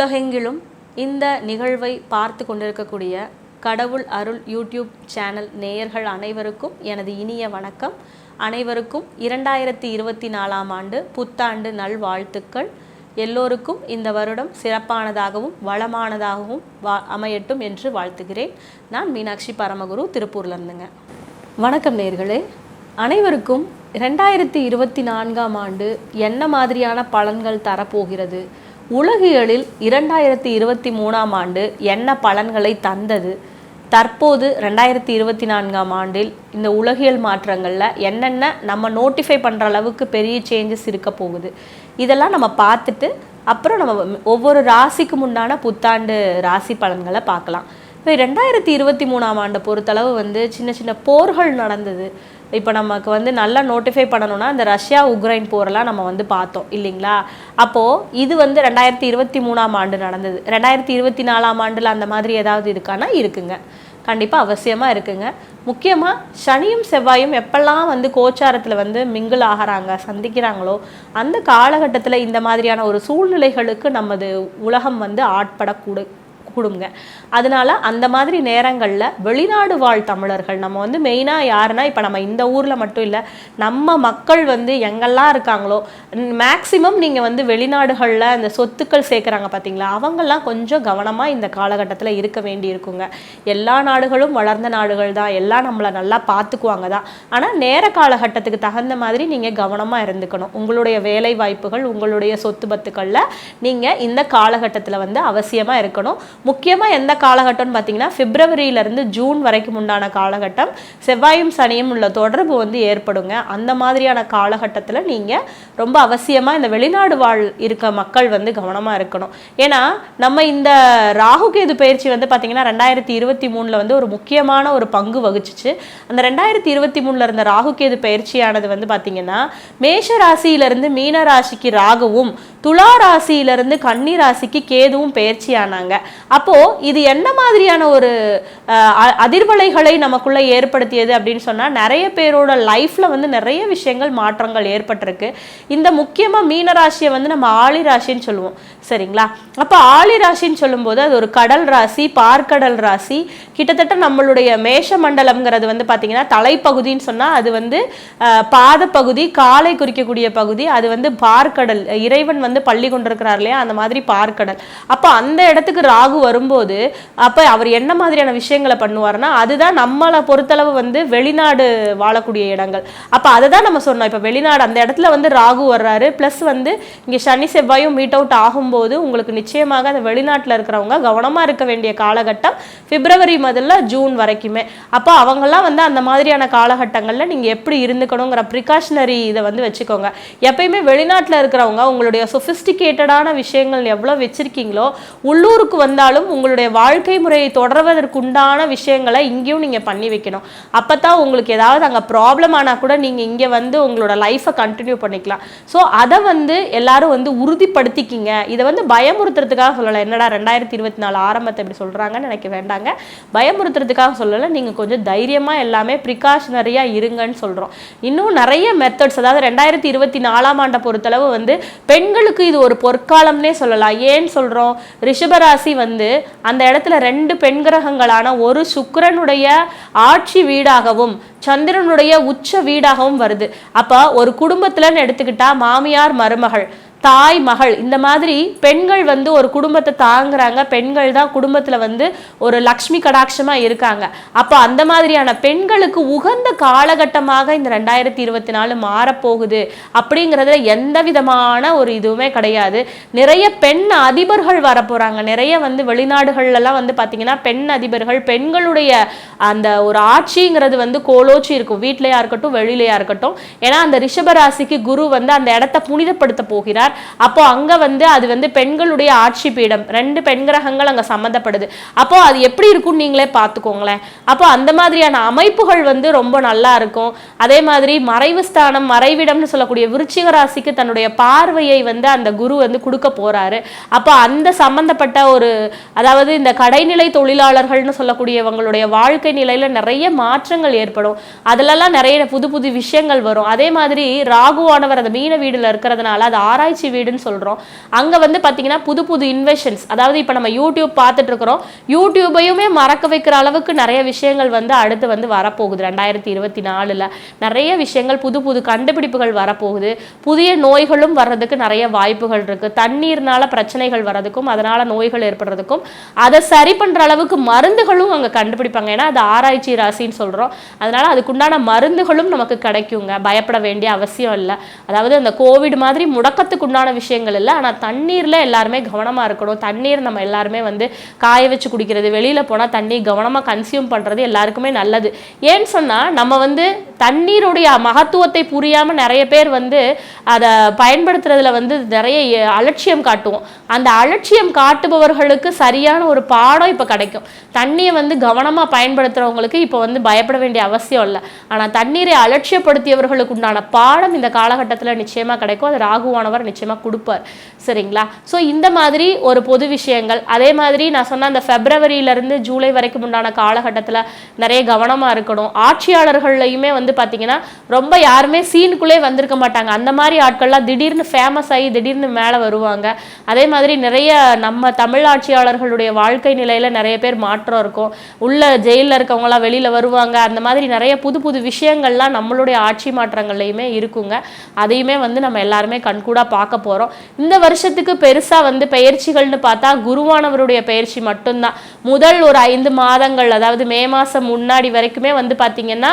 உலகெங்கிலும் இந்த நிகழ்வை பார்த்து கொண்டிருக்கக்கூடிய கடவுள் அருள் யூடியூப் சேனல் நேயர்கள் அனைவருக்கும் எனது இனிய வணக்கம். அனைவருக்கும் இரண்டாயிரத்தி இருபத்தி நாலாம் ஆண்டு புத்தாண்டு நல்வாழ்த்துக்கள். எல்லோருக்கும் இந்த வருடம் சிறப்பானதாகவும் வளமானதாகவும் வா அமையட்டும் என்று வாழ்த்துகிறேன். நான் மீனாட்சி பரமகுரு திருப்பூர்லேருந்துங்க. வணக்கம் நேர்களே. அனைவருக்கும் ரெண்டாயிரத்தி இருபத்தி நான்காம் ஆண்டு என்ன மாதிரியான பலன்கள் தரப்போகிறது? உலகியலில் இரண்டாயிரத்தி இருபத்தி மூணாம் ஆண்டு என்ன பலன்களை தந்தது? தற்போது ரெண்டாயிரத்தி இருபத்தி நான்காம் ஆண்டில் இந்த உலகியல் மாற்றங்களில் என்னென்ன நம்ம நோட்டிஃபை பண்ணுற அளவுக்கு பெரிய சேஞ்சஸ் இருக்க போகுது? இதெல்லாம் நம்ம பார்த்துட்டு அப்புறம் நம்ம ஒவ்வொரு ராசிக்கும் உண்டான புத்தாண்டு ராசி பலன்களை பார்க்கலாம். இப்போ ரெண்டாயிரத்தி இருபத்தி மூணாம் ஆண்டை பொறுத்தளவு வந்து சின்ன சின்ன போர்கள் நடந்தது. இப்போ நமக்கு வந்து நல்லா நோட்டிஃபை பண்ணணும்னா இந்த ரஷ்யா உக்ரைன் போரெல்லாம் நம்ம வந்து பார்த்தோம் இல்லைங்களா? அப்போது இது வந்து ரெண்டாயிரத்தி இருபத்தி மூணாம் ஆண்டு நடந்தது. ரெண்டாயிரத்தி இருபத்தி நாலாம் ஆண்டில் அந்த மாதிரி ஏதாவது இருக்கானா? இருக்குங்க. கண்டிப்பாக அவசியமாக இருக்குங்க. முக்கியமாக சனியும் செவ்வாயும் எப்பெல்லாம் வந்து கோச்சாரத்தில் வந்து மிங்கிள் ஆகிறாங்க சந்திக்கிறாங்களோ அந்த காலகட்டத்தில் இந்த மாதிரியான ஒரு சூழ்நிலைகளுக்கு நமது உலகம் வந்து ஆட்படக்கூடும் கொடுங்க. அதனால அந்த மாதிரி நேரங்களில் வெளிநாடு வாழ் தமிழர்கள் நம்ம வந்து மெயினாக யாருன்னா இப்போ நம்ம இந்த ஊரில் மட்டும் இல்லை நம்ம மக்கள் வந்து எங்கெல்லாம் இருக்காங்களோ மேக்சிமம் நீங்கள் வந்து வெளிநாடுகளில் இந்த சொத்துக்கள் சேர்க்குறாங்க பார்த்தீங்களா அவங்கெல்லாம் கொஞ்சம் கவனமாக இந்த காலகட்டத்தில் இருக்க வேண்டி இருக்குங்க எல்லா நாடுகளும் வளர்ந்த நாடுகள் தான் எல்லாம் நம்மளை நல்லா பார்த்துக்குவாங்க தான். ஆனால் நேர காலகட்டத்துக்கு தகுந்த மாதிரி நீங்கள் கவனமாக இருந்துக்கணும். உங்களுடைய வேலை வாய்ப்புகள் உங்களுடைய சொத்து பத்துக்களில் நீங்கள் இந்த காலகட்டத்தில் வந்து அவசியமாக இருக்கணும். முக்கியமாக எந்த காலகட்டம்னு பார்த்தீங்கன்னா பிப்ரவரியிலேருந்து ஜூன் வரைக்கும் உண்டான காலகட்டம். செவ்வாயும் சனியும் உள்ள தொடர்பு வந்து ஏற்படுங்க. அந்த மாதிரியான காலகட்டத்தில் நீங்கள் ரொம்ப அவசியமாக இந்த வெளிநாடு வாழ் இருக்க மக்கள் வந்து கவனமாக இருக்கணும். ஏன்னா நம்ம இந்த ராகுகேது பயிற்சி வந்து பார்த்தீங்கன்னா ரெண்டாயிரத்தி இருபத்தி மூணில் வந்து ஒரு முக்கியமான ஒரு பங்கு வகிச்சிச்சு. அந்த ரெண்டாயிரத்தி இருபத்தி மூணில் இருந்த ராகுகேது பயிற்சியானது வந்து பார்த்தீங்கன்னா மேஷ ராசியிலிருந்து மீன ராசிக்கு ராகுவும் துலா ராசியிலிருந்து கன்னி ராசிக்கு கேதுவும் பயிற்சி அப்போது இது என்ன மாதிரியான ஒரு அ- அதிர்வலைகளை நமக்குள்ளே ஏற்படுத்தியது அப்படின்னு சொன்னால் நிறைய பேரோட லைஃப்பில் வந்து நிறைய விஷயங்கள் மாற்றங்கள் ஏற்பட்டிருக்கு. இந்த முக்கியமாக மீன ராசியை வந்து நம்ம ஆளி ராசின்னு சொல்லுவோம். சரிங்களா? அப்போ ஆளி ராசின்னு சொல்லும்போது அது ஒரு கடல் ராசி பார்க்கடல் ராசி. கிட்டத்தட்ட நம்மளுடைய மேஷ மண்டலம்ங்கிறது வந்து பார்த்திங்கன்னா தலைப்பகுதின்னு சொன்னால் அது வந்து பாதப்பகுதி காலை குறிக்கக்கூடிய பகுதி அது வந்து பார்க்கடல். இறைவன் வந்து பள்ளி கொண்டிருக்கிறார் இல்லையா? அந்த மாதிரி பார்க்கடல். அப்போ அந்த இடத்துக்கு ராகு வரும்போது அப்போ அவர் என்ன மாதிரியான விஷயங்களை பண்ணுவார்னா அதுதான் நம்மளை பொறுத்தளவு வந்து வெளிநாடு வாழக்கூடிய இடங்கள். அப்போ அதை தான் நம்ம சொன்னோம். இப்போ வெளிநாடு அந்த இடத்துல வந்து ராகு வர்றாரு. ப்ளஸ் வந்து இங்கே சனி செவ்வாயும் மீட் அவுட் ஆகும்போது உங்களுக்கு நிச்சயமாக அந்த வெளிநாட்டில் இருக்கிறவங்க கவனமாக இருக்க வேண்டிய காலகட்டம் பிப்ரவரி முதல்ல ஜூன் வரைக்குமே. அப்போ அவங்கெல்லாம் வந்து அந்த மாதிரியான காலகட்டங்களில் நீங்கள் எப்படி இருந்துக்கணுங்கிற ப்ரிகாஷனரி இதை வந்து வச்சுக்கோங்க. எப்பயுமே வெளிநாட்டில் இருக்கிறவங்க உங்களுடைய சொஃபிஸ்டிகேட்டடான விஷயங்கள் எவ்வளோ வச்சிருக்கீங்களோ உள்ளூருக்கு வந்தால் இருந்தாலும் உங்களுடைய வாழ்க்கை முறையை தொடர்வதற்குண்டான விஷயங்களை இங்கேயும் நீங்கள் பண்ணி வைக்கணும். அப்போ தான் உங்களுக்கு ஏதாவது அங்கே ப்ராப்ளம் ஆனால் கூட நீங்கள் இங்கே வந்து உங்களோட லைஃப்பை கண்டினியூ பண்ணிக்கலாம். ஸோ அதை வந்து எல்லாரும் வந்து உறுதிப்படுத்திக்கிங்க. இதை வந்து பயமுறுத்துறதுக்காக சொல்லலை. என்னடா ரெண்டாயிரத்தி இருபத்தி நாலு ஆரம்பத்தை இப்படி சொல்கிறாங்கன்னு நினைக்க வேண்டாங்க. பயமுறுத்துறதுக்காக சொல்லலை. நீங்கள் கொஞ்சம் தைரியமாக எல்லாமே ப்ரிகாஷனரியாக இருங்கன்னு சொல்கிறோம் இன்னும் நிறைய மெத்தட்ஸ் அதாவது ரெண்டாயிரத்தி இருபத்தி நாலாம் ஆண்டை பொறுத்தளவு வந்து பெண்களுக்கு இது ஒரு பொற்காலம்னே சொல்லலாம். ஏன்னு சொல்கிறோம் ரிஷபராசி வந்து அந்த இடத்துல ரெண்டு பெண் கிரகங்களான ஒரு சுக்கரனுடைய ஆட்சி வீடாகவும் சந்திரனுடைய உச்ச வீடாகவும் வருது. அப்போ ஒரு குடும்பத்துலன்னு எடுத்துக்கிட்டா மாமியார் மருமகள். தாய் மகள் இந்த மாதிரி பெண்கள் வந்து ஒரு குடும்பத்தை தாங்குறாங்க. பெண்கள் தான் குடும்பத்தில் வந்து ஒரு லக்ஷ்மி கடாட்சமா இருக்காங்க. அப்போ அந்த மாதிரியான பெண்களுக்கு உகந்த காலகட்டமாக இந்த ரெண்டாயிரத்தி இருபத்தி நாலு மாறப்போகுது அப்படிங்கிறதுல எந்த விதமான ஒரு இதுவுமே கிடையாது. நிறைய பெண் அதிபர்கள் வரப்போறாங்க. நிறைய வந்து வெளிநாடுகள்லாம் வந்து பார்த்தீங்கன்னா பெண் அதிபர்கள் பெண்களுடைய அந்த ஒரு ஆட்சிங்கிறது வந்து கோலோச்சி இருக்கும். வீட்டிலையா இருக்கட்டும் வெளியிலையா இருக்கட்டும். ஏன்னா அந்த ரிஷபராசிக்கு குரு வந்து அந்த இடத்த புனிதப்படுத்த போகிறார். அப்போ அங்க வந்து அது வந்து பெண்களுடைய ஆட்சி பீடம். ரெண்டு பெண் கிரகங்கள் அங்க சம்மந்தப்படுது. அப்போ அது எப்படி இருக்கும்னு நீங்களே பார்த்துக்கோங்களேன். அப்போ அந்த மாதிரியான அமைப்புகள் வந்து ரொம்ப நல்லா இருக்கும். அதே மாதிரி மறைவு ஸ்தானம் மறைவிடம்னு சொல்லக்கூடிய விருச்சிக ராசிக்கு தன்னுடைய பார்வையை வந்து அந்த குரு வந்து கொடுக்க போறாரு. அப்போ அந்த சம்பந்தப்பட்ட ஒரு அதாவது இந்த கடைநிலை தொழிலாளர்கள்னு சொல்லக்கூடியவங்களுடைய வாழ்க்கை நிலையில நிறைய மாற்றங்கள் ஏற்படும். அதுலலாம் நிறைய புது புது விஷயங்கள் வரும். அதே மாதிரி ராகுவானவர் அந்த மீன வீடுல இருக்கிறதுனால அது ஆராய்ச்சி ஆராய்ச்சி வீடுன்னு சொல்கிறோம் அங்கே வந்து பார்த்தீங்கன்னா புது புது இன்வெஷன்ஸ் அதாவது இப்போ நம்ம யூடியூப் பார்த்துட்டு இருக்கிறோம் யூடியூபையுமே மறக்க வைக்கிற அளவுக்கு நிறைய விஷயங்கள் வந்து அடுத்து வந்து வரப்போகுது. ரெண்டாயிரத்தி இருபத்தி நாலில் நிறைய விஷயங்கள் புது புது கண்டுபிடிப்புகள் வரப்போகுது. புதிய நோய்களும் வர்றதுக்கு நிறைய வாய்ப்புகள் இருக்குது தண்ணீர்னால பிரச்சனைகள் வர்றதுக்கும் அதனால் நோய்கள் ஏற்படுறதுக்கும் அதை சரி பண்ணுற அளவுக்கு மருந்துகளும் அங்கே கண்டுபிடிப்பாங்க. ஏன்னா அது ஆராய்ச்சி ராசின்னு சொல்கிறோம் அதனால அதுக்குண்டான மருந்துகளும் நமக்கு கிடைக்குங்க. பயப்பட வேண்டிய அவசியம் இல்லை. அதாவது அந்த கோவிட் மாதிரி முடக்கத்துக்கு உண்டான விஷயங்கள் இல்லை. ஆனால் தண்ணீரில் எல்லாருமே கவனமாக இருக்கணும். தண்ணீர் நம்ம எல்லாருமே வந்து காய வச்சு குடிக்கிறது வெளியில் போனால் தண்ணி கவனமாக கன்சியூம் பண்ணுறது எல்லாருக்குமே நல்லது. ஏன்னு சொன்னால் நம்ம வந்து தண்ணீருடைய மகத்துவத்தை புரியாமல் நிறைய பேர் வந்து அதை பயன்படுத்துறதுல வந்து நிறைய அலட்சியம் காட்டுவோம். அந்த அலட்சியம் காட்டுபவர்களுக்கு சரியான ஒரு பாடம் இப்போ கிடைக்கும். தண்ணியை வந்து கவனமாக பயன்படுத்துகிறவங்களுக்கு இப்போ வந்து பயப்பட வேண்டிய அவசியம் இல்லை. ஆனால் தண்ணீரை அலட்சியப்படுத்தியவர்களுக்கு உண்டான பாடம் இந்த காலகட்டத்தில் நிச்சயமாக கிடைக்கும். அது ராகுவானவர் நிச்சயமாக கொடுப்பார். சரிங்களா? ஸோ இந்த மாதிரி ஒரு பொது விஷயங்கள் அதே மாதிரி நான் சொன்ன அந்த ஃபெப்ரவரியிலேருந்து ஜூலை வரைக்கும் உண்டான காலகட்டத்தில் நிறைய கவனமாக இருக்கணும். ஆட்சியாளர்கள்லையுமே வந்து பார்த்தீங்கன்னா ரொம்ப யாருமே சீனுக்குள்ளே வந்திருக்க மாட்டாங்க. அந்த மாதிரி ஆட்கள்லாம் திடீர்னு ஃபேமஸ் ஆகி திடீர்னு மேலே வருவாங்க. அதே மாதிரி நிறைய நம்ம தமிழ் ஆட்சியாளர்களுடைய வாழ்க்கை நிலையில் நிறைய பேர் மாற்றம் இருக்கும். உள்ள ஜெயிலில் இருக்கவங்களாம் வெளியில் வருவாங்க. அந்த மாதிரி நிறைய புது புது விஷயங்கள்லாம் நம்மளுடைய ஆட்சி மாற்றங்கள்லையுமே இருக்குங்க. அதையுமே வந்து நம்ம எல்லாருமே கண்கூடாக பார்க்க போகிறோம் இந்த வருஷத்துக்கு பெருசாக வந்து பயிற்சிகள்னு பார்த்தா குருவானவருடைய பயிற்சி மட்டும்தான். முதல் ஒரு ஐந்து மாதங்கள் அதாவது மே மாதம் முன்னாடி வரைக்குமே வந்து பார்த்தீங்கன்னா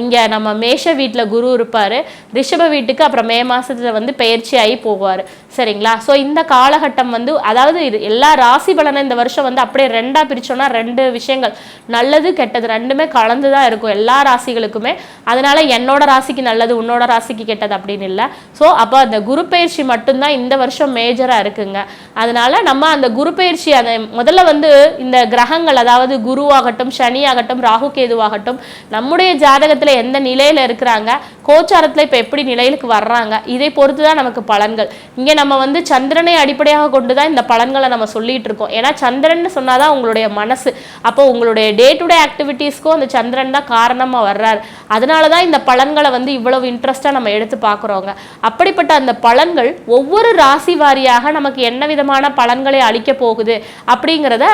இங்கே நம்ம மேஷ வீட்டில் குரு இருப்பார். ரிஷப வீட்டுக்கு அப்புறம் மே மாதத்தில் வந்து பெயர்ச்சி ஆகி போவார். சரிங்களா? ஸோ இந்த காலகட்டம் வந்து அதாவது இது எல்லா ராசி பலனை இந்த வருஷம் வந்து அப்படியே ரெண்டாக பிரித்தோன்னா ரெண்டு விஷயங்கள். நல்லது கெட்டது ரெண்டுமே கலந்து தான் இருக்கும் எல்லா ராசிகளுக்குமே. அதனால என்னோட ராசிக்கு நல்லது உன்னோட ராசிக்கு கெட்டது அப்படின்னு இல்லை. ஸோ அப்போ அந்த குரு பயிற்சி மட்டும்தான் இந்த வருஷம் மேஜராக இருக்குங்க. அதனால நம்ம அந்த குரு பயிற்சி அந்த முதல்ல வந்து இந்த கிரகங்கள் அதாவது குருவாகட்டும் சனி ஆகட்டும் ராகு கேதுவாகட்டும் நம்முடைய ஜாதகத்தில் எந்த நிலையில் இருக்கிறாங்க கோச்சாரத்தில் இப்போ எப்படி நிலையிலுக்கு வர்றாங்க இதை பொறுத்து தான் நமக்கு பலன்கள். இங்கே நம்ம வந்து சந்திரனை அடிப்படையாக கொண்டு தான் இந்த பலன்களை நம்ம சொல்லிட்டு இருக்கோம். ஏன்னா சந்திரன் சொன்னாதான் உங்களுடைய மனசு. அப்போ உங்களுடைய டே டு டே ஆக்டிவிட்டீஸ்க்கும் அந்த சந்திரன் தான் காரணமாக வர்றாரு. அதனால தான் இந்த பலன்களை வந்து இவ்வளவு இன்ட்ரெஸ்ட்டாக நம்ம எடுத்து பார்க்குறோங்க. அப்படிப்பட்ட அந்த பலன்கள் ஒவ்வொரு ராசி வாரியாக நமக்கு என்ன விதமான பலன்களை அளிக்க போகுது அப்படிங்கிறத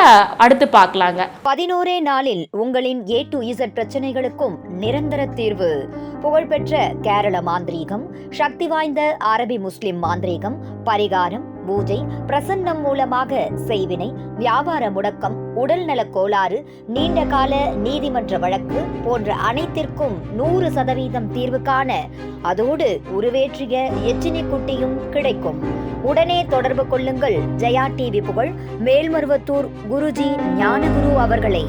அடுத்து பார்க்கலாங்க. பதினோரே நாளில் உங்களின் ஏ டு இசட் பிரச்சனைகளுக்கும் நிரந்தர தீர்வு. புகழ்பெற்ற கேரள மாந்திரீகம் சக்தி வாய்ந்த அரபி முஸ்லிம் மாந்திரீகம் பரிகாரம் பூஜை பிரசன்னம் மூலமாக செய்வினை வியாபார முடக்கம் உடல்நலக் கோளாறு நீண்ட கால நீதிமன்ற வழக்கு போன்ற அனைத்திற்கும் நூறு சதவீதம் தீர்வு காண அதோடு உருவேற்றிய எச்சினி குட்டியும் கிடைக்கும். உடனே தொடர்பு கொள்ளுங்கள். ஜெயா டிவி புகழ் மேல்மருவத்தூர் குருஜி ஞானகுரு அவர்களை.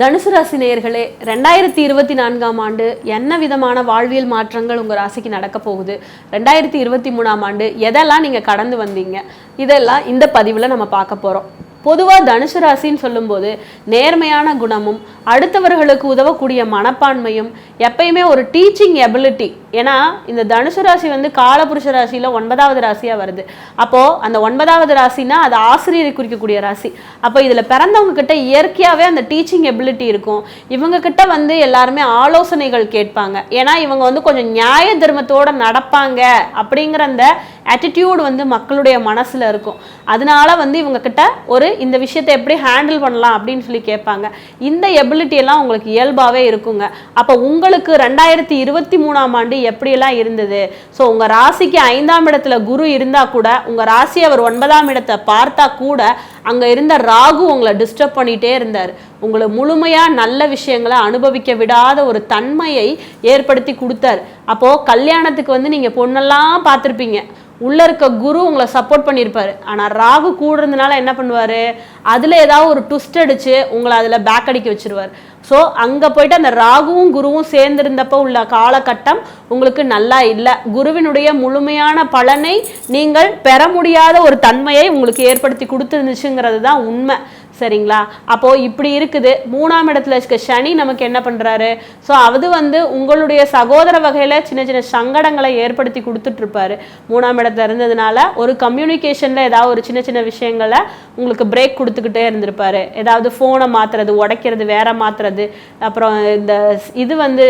தனுசு ராசி நேயர்களே ரெண்டாயிரத்தி இருபத்தி நான்காம் ஆண்டு என்ன விதமான வாழ்வியல் மாற்றங்கள் உங்கள் ராசிக்கு நடக்க போகுது? ரெண்டாயிரத்தி இருபத்தி மூணாம் ஆண்டு எதெல்லாம் நீங்கள் கடந்து வந்தீங்க? இதெல்லாம் இந்த பதிவில் நம்ம பார்க்க போகிறோம் பொதுவாக தனுசு ராசின்னு சொல்லும்போது நேர்மையான குணமும் அடுத்தவர்களுக்கு உதவக்கூடிய மனப்பான்மையும் எப்பயுமே ஒரு டீச்சிங் எபிலிட்டி ஏன்னா இந்த தனுசு ராசி வந்து காலபுருஷ ராசியில் ஒன்பதாவது ராசியாக வருது. அப்போது அந்த ஒன்பதாவது ராசினா அது ஆசிரியரை குறிக்கக்கூடிய ராசி. அப்போ இதில் பிறந்தவங்க கிட்ட இயற்கையாகவே அந்த டீச்சிங் எபிலிட்டி இருக்கும். இவங்க கிட்ட வந்து எல்லாருமே ஆலோசனைகள் கேட்பாங்க. ஏன்னா இவங்க வந்து கொஞ்சம் நியாய தர்மத்தோடு நடப்பாங்க அப்படிங்கிற அந்த attitude வந்து மக்களுடைய மனசில் இருக்கும். அதனால வந்து இவங்க கிட்ட ஒரு இந்த விஷயத்தை எப்படி ஹேண்டில் பண்ணலாம் அப்படின்னு சொல்லி கேட்பாங்க. இந்த எபிலிட்டி எல்லாம் உங்களுக்கு இயல்பாகவே இருக்குங்க. அப்போ உங்களுக்கு ரெண்டாயிரத்தி இருபத்தி மூணாம் ஆண்டு எப்படியெல்லாம் இருந்தது? ஸோ உங்கள் ராசிக்கு ஐந்தாம் இடத்துல குரு இருந்தால் கூட உங்கள் ராசி அவர் ஒன்பதாம் இடத்தை பார்த்தா கூட அங்கே இருந்த ராகு உங்களை டிஸ்டர்ப் பண்ணிகிட்டே இருந்தார். உங்களை முழுமையாக நல்ல விஷயங்களை அனுபவிக்க விடாத ஒரு தன்மையை ஏற்படுத்தி கொடுத்தார். அப்போது கல்யாணத்துக்கு வந்து நீங்கள் பொண்ணெல்லாம் பார்த்துருப்பீங்க. உள்ளே இருக்க குரு உங்களை சப்போர்ட் பண்ணியிருப்பாரு. ஆனால் ராகு கூட இருந்தனால என்ன பண்ணுவார்? அதில் ஏதாவது ஒரு ட்விஸ்ட் அடித்து உங்களை அதில் பேக் அடிக்க வச்சிருவார். ஸோ அங்கே போயிட்டு அந்த ராகுவும் குருவும் சேர்ந்திருந்தப்போ உள்ள காலகட்டம் உங்களுக்கு நல்லா இல்லை. குருவினுடைய முழுமையான பலனை நீங்கள் பெற முடியாத ஒரு தன்மையை உங்களுக்கு ஏற்படுத்தி கொடுத்துருந்துச்சுங்கிறது தான் உண்மை. சரிங்களா? அப்போது இப்படி இருக்குது. மூணாம் இடத்துல இருக்க சனி நமக்கு என்ன பண்ணுறாரு ஸோ அது வந்து உங்களுடைய சகோதர வகையில் சின்ன சின்ன சங்கடங்களை ஏற்படுத்தி கொடுத்துட்ருப்பாரு. மூணாம் இடத்துல இருந்ததுனால ஒரு கம்யூனிகேஷனில் ஏதாவது ஒரு சின்ன சின்ன விஷயங்களை உங்களுக்கு பிரேக் கொடுத்துக்கிட்டே இருந்திருப்பாரு. ஏதாவது ஃபோனை மாற்றுறது உடைக்கிறது வேற மாற்றுறது அப்புறம் இந்த இது வந்து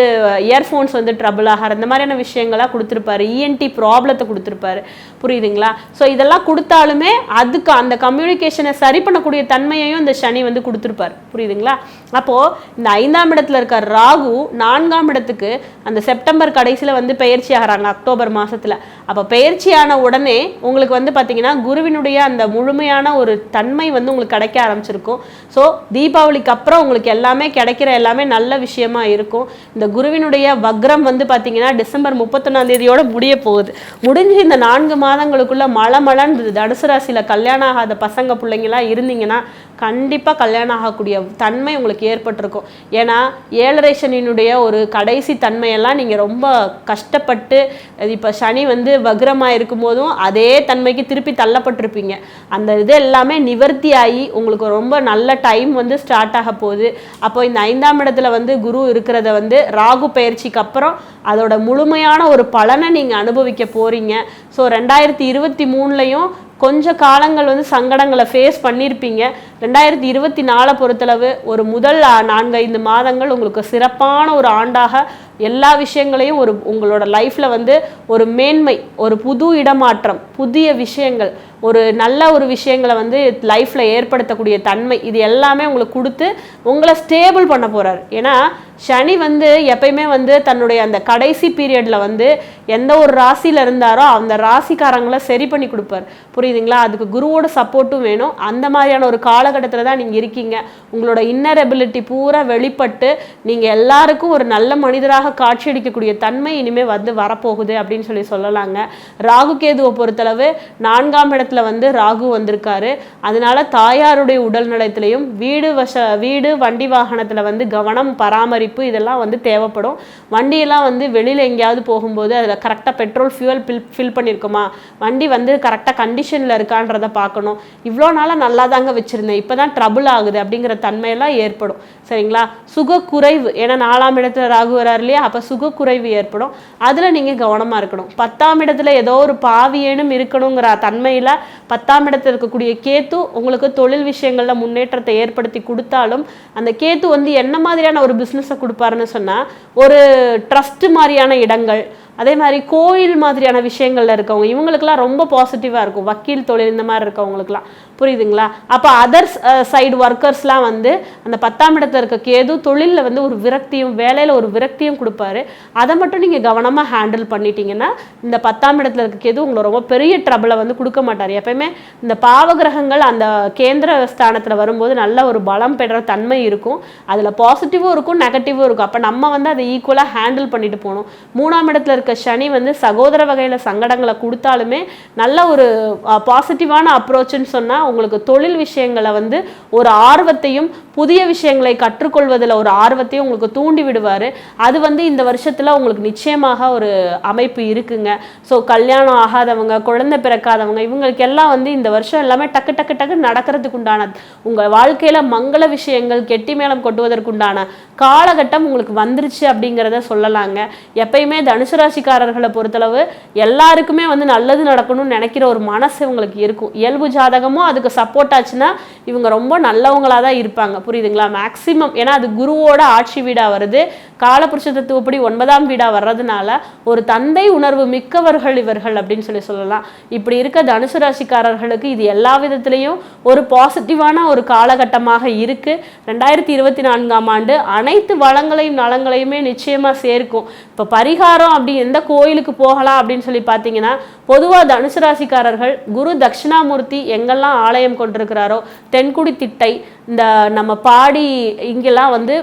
இயர்ஃபோன்ஸ் வந்து ட்ரபிள் ஆகிற இந்த மாதிரியான விஷயங்களாக கொடுத்துருப்பாரு. இஎன்டி ப்ராப்ளத்தை கொடுத்துருப்பாரு. புரியுதுங்களா? ஸோ இதெல்லாம் கொடுத்தாலுமே அதுக்கு அந்த கம்யூனிகேஷனை சரி பண்ணக்கூடிய தன்மையையும் இந்த சனி வந்து கொடுத்துருப்பார். புரியுதுங்களா? அப்போது இந்த ஐந்தாம் இடத்துல இருக்க ராகு நான்காம் இடத்துக்கு அந்த செப்டம்பர் கடைசியில் வந்து பயிற்சி ஆகிறாங்க அக்டோபர் மாதத்தில் அப்போ பயிற்சியான உடனே உங்களுக்கு வந்து பார்த்தீங்கன்னா குருவினுடைய அந்த முழுமையான ஒரு தன்மை வந்து உங்களுக்கு கிடைக்க ஆரம்பிச்சிருக்கும். ஸோ தீபாவளிக்கு அப்புறம் உங்களுக்கு எல்லாமே கிடைக்கிற எல்லாமே நல்ல விஷயமா இருக்கும். இந்த குருவினுடைய வக்ரம் வந்து பார்த்தீங்கன்னா டிசம்பர் முப்பத்தொன்னாம் தேதியோட முடிய போகுது. முடிஞ்சு இந்த நான்கு மாதங்களுக்குள்ள மழை மழைன்னு தனுசு ராசியில் கல்யாணம் ஆகாத பசங்க பிள்ளைங்களாம் இருந்தீங்கன்னா கண்டிப்பாக கல்யாணம் ஆகக்கூடிய தன்மை உங்களுக்கு ஏற்பட்டிருக்கும். ஏன்னா ஏழரை சனியினுடைய ஒரு கடைசி தன்மையெல்லாம் நீங்கள் ரொம்ப கஷ்டப்பட்டு இப்போ சனி வந்து வக்ரமாக இருக்கும்போதும் அதே தன்மைக்கு திருப்பி தள்ளப்பட்டிருப்பீங்க. அந்த இது எல்லாமே நிவர்த்தி ஆகி உங்களுக்கு ரொம்ப நல்ல டைம் வந்து ஸ்டார்ட் ஆக போகுது. அப்போ இந்த ஐந்தாம் இடத்துல வந்து குரு இருக்கிறத வந்து ராகு பயிற்சிக்கு அப்புறம் அதோட முழுமையான ஒரு பலனை நீங்கள் அனுபவிக்க போகிறீங்க ஸோ ரெண்டாயிரத்தி இருபத்தி மூணுலையும் கொஞ்ச காலங்கள் வந்து சங்கடங்களை ஃபேஸ் பண்ணியிருப்பீங்க. ரெண்டாயிரத்தி இருபத்தி நாலை பொறுத்தளவு ஒரு முதல் நான்கைந்து மாதங்கள் உங்களுக்கு சிறப்பான ஒரு ஆண்டாக எல்லா விஷயங்களையும் ஒரு உங்களோட லைஃப்பில் வந்து ஒரு மேன்மை ஒரு புது இடமாற்றம் புதிய விஷயங்கள் ஒரு நல்ல ஒரு விஷயங்களை வந்து லைஃப்பில் ஏற்படுத்தக்கூடிய தன்மை இது எல்லாமே உங்களுக்கு கொடுத்து உங்களை ஸ்டேபிள் பண்ண போகிறார் ஏன்னா சனி வந்து எப்பயுமே வந்து தன்னுடைய அந்த கடைசி பீரியடில் வந்து எந்த ஒரு ராசியில் இருந்தாரோ அந்த ராசிக்காரங்களை சரி பண்ணி கொடுப்பார். புரியுதுங்களா? அதுக்கு குருவோட சப்போர்ட்டும் வேணும். அந்த மாதிரியான ஒரு காலகட்டத்தில் தான் நீங்கள் இருக்கீங்க. உங்களோட இன்னர் எபிலிட்டி பூரா வெளிப்பட்டு நீங்கள் எல்லாருக்கும் ஒரு நல்ல மனிதராக காட்சியளிக்கக்கூடிய தன்மை இனிமேல் வந்து வரப்போகுது அப்படின்னு சொல்லி சொல்லலாங்க. ராகு கேதுவை பொறுத்தளவு நான்காம் இடத்துல வந்து ராகு வந்திருக்காரு. அதனால தாயாருடைய உடல் நலத்திலையும் வீடு வச வீடு வண்டி வாகனத்தில் வந்து கவனம் பராமரிப்பு இதெல்லாம் வந்து தேவைப்படும். வண்டியெல்லாம் வந்து வெளியில் எங்கேயாவது போகும்போது அதில் கரெக்டாக பெட்ரோல் ஃபியூல் ஃபில் ஃபில் பண்ணியிருக்குமா வண்டி வந்து கரெக்டாக கண்டிஷனில் இருக்கான்றதை பார்க்கணும். இவ்வளோ நாளாக நல்லா தாங்க வச்சுருந்தேன். இப்போ தான் ட்ரபுள் ஆகுது அப்படிங்கிற தன்மையெல்லாம் ஏற்படும். சரிங்களா? சுகக்குறைவு. ஏன்னா நாலாம் இடத்துல ராகு வரார் இல்லையா? அப்போ சுகக்குறைவு ஏற்படும். அதில் நீங்கள் கவனமாக இருக்கணும். பத்தாம் இடத்துல ஏதோ ஒரு பாவியேனும் இருக்கணுங்கிற தன்மையில் பத்தாம் இடத்துல இருக்கக்கூடிய கேத்து உங்களுக்கு தொழில் விஷயங்களில் முன்னேற்றத்தை ஏற்படுத்தி கொடுத்தாலும் அந்த கேத்து வந்து என்ன மாதிரியான ஒரு பிஸ்னஸை கொடுப்பாருன்னு சொன்னால் ஒரு ட்ரஸ்ட் மாதிரியான இடங்கள் அதே மாதிரி கோயில் மாதிரியான விஷயங்கள்ல இருக்கவங்க இவங்களுக்கெல்லாம் ரொம்ப பாசிட்டிவாக இருக்கும். வக்கீல் தொழில் இந்த மாதிரி இருக்கவங்களுக்குலாம் புரியுதுங்களா? அப்போ அதர்ஸ் சைடு ஒர்க்கர்ஸ்லாம் வந்து அந்த பத்தாம் இடத்துல இருக்க கேது தொழிலில் வந்து ஒரு விரக்தியும் வேலையில் ஒரு விரக்தியும் கொடுப்பாரு. அதை மட்டும் நீங்கள் கவனமாக ஹேண்டில் பண்ணிட்டீங்கன்னா இந்த பத்தாம் இடத்துல இருக்க கேது உங்களை ரொம்ப பெரிய ட்ரபிளை வந்து கொடுக்க மாட்டார். எப்பயுமே இந்த பாவகிரகங்கள் அந்த கேந்திர ஸ்தானத்தில் வரும்போது நல்ல ஒரு பலம் பெற தன்மை இருக்கும். அதில் பாசிட்டிவும் இருக்கும் நெகட்டிவும் இருக்கும். அப்போ நம்ம வந்து அதை ஈக்குவலாக ஹேண்டில் பண்ணிட்டு போகணும். மூணாம் இடத்துல இருக்க சனி வந்து சகோதர வகையில் சங்கடங்களை கொடுத்தாலுமே நல்ல ஒரு பாசிட்டிவான அப்ரோச்சுன்னு சொன்னால் உங்களுக்கு தொழில் விஷயங்களை வந்து ஒரு ஆர்வத்தையும் புதிய விஷயங்களை கற்றுக்கொள்வதில் ஒரு ஆர்வத்தையும் உங்களுக்கு தூண்டி விடுவார். அது வந்து இந்த வருஷத்தில் உங்களுக்கு நிச்சயமாக ஒரு அமைப்பு இருக்குங்க. ஸோ கல்யாணம் ஆகாதவங்க குழந்தை பிறக்காதவங்க இவங்களுக்கு எல்லாம் வந்து இந்த வருஷம் எல்லாமே டக்கு டக்கு டக்கு நடக்கிறதுக்கு உண்டான உங்கள் வாழ்க்கையில் மங்கள விஷயங்கள் கெட்டி மேளம் கொட்டுவதற்குண்டான காலகட்டம் உங்களுக்கு வந்துருச்சு அப்படிங்கிறத சொல்லலாங்க. எப்பயுமே தனுசு ராசிக்காரர்களை பொறுத்தளவு எல்லாருக்குமே வந்து நல்லது நடக்கணும்னு நினைக்கிற ஒரு மனசு உங்களுக்கு இருக்கும். இயல்பு ஜாதகமும் அதுக்கு சப்போர்ட் ஆச்சுன்னா இவங்க ரொம்ப நல்லவங்களா தான் இருப்பாங்க. புரியுதுங்களா? மேக்ஸிமம் ஏன்னா அது குருவோட ஆட்சி வீடாக வருது. காலபுருஷ தத்துவப்படி ஒன்பதாம் வீடாக வர்றதுனால ஒரு தந்தை உணர்வு மிக்கவர்கள் இவர்கள் அப்படின்னு சொல்லி சொல்லலாம். இப்படி இருக்க தனுசு ராசிக்காரர்களுக்கு இது எல்லா விதத்திலையும் ஒரு பாசிட்டிவான ஒரு காலகட்டமாக இருக்கு. ரெண்டாயிரத்தி இருபத்தி நான்காம் ஆண்டு அனைத்து வளங்களையும் நலங்களையுமே நிச்சயமாக சேர்க்கும். இப்போ பரிகாரம் அப்படி எந்த கோயிலுக்கு போகலாம் அப்படின்னு சொல்லி பார்த்தீங்கன்னா பொதுவாக தனுசு ராசிக்காரர்கள் குரு தட்சிணாமூர்த்தி எங்கெல்லாம் ஆலயம் கொண்டிருக்கிறாரோ தென்குடி திட்டை இந்த நம்ம பாடி இங்கெல்லாம் வந்து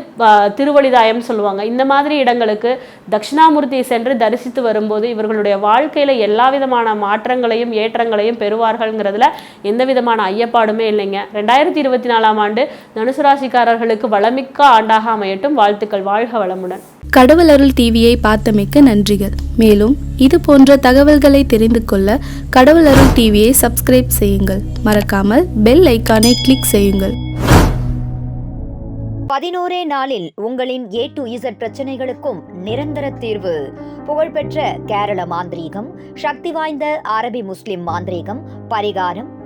திருவழிதாயம் சொல்லுவாங்க. இந்த மாதிரி இடங்களுக்கு தட்சிணாமூர்த்தியை சென்று தரிசித்து வரும்போது இவர்களுடைய வாழ்க்கையில எல்லா விதமான மாற்றங்களையும் ஏற்றங்களையும் பெறுவார்கள்ங்கிறதுல எந்த விதமான ஐயப்பாடுமே இல்லைங்க. ரெண்டாயிரத்தி இருபத்தி நாலாம் ஆண்டு தனுசு ராசிக்காரர்களுக்கு வளமிக்க ஆண்டாக அமையட்டும். வாழ்த்துக்கள். வாழ்க வளமுடன். கடவுள் அருள் டிவியை பார்த்தமைக்கு நன்றிகள். மேலும் இது போன்ற தகவல்களை தெரிந்து கொள்ள கடவுள் அருள் டிவியை சப்ஸ்கிரைப் செய்யுங்கள். மறக்காமல் பெல் ஐக்கானை கிளிக் செய்யுங்கள். பதினோரே நாளில் உங்களின் ஏ டு இசட் பிரச்சனைகளுக்கும் நிரந்தர தீர்வு. புகழ்பெற்ற கேரள மாந்திரீகம் சக்தி வாய்ந்த அரபி முஸ்லிம் மாந்திரீகம் பரிகாரம்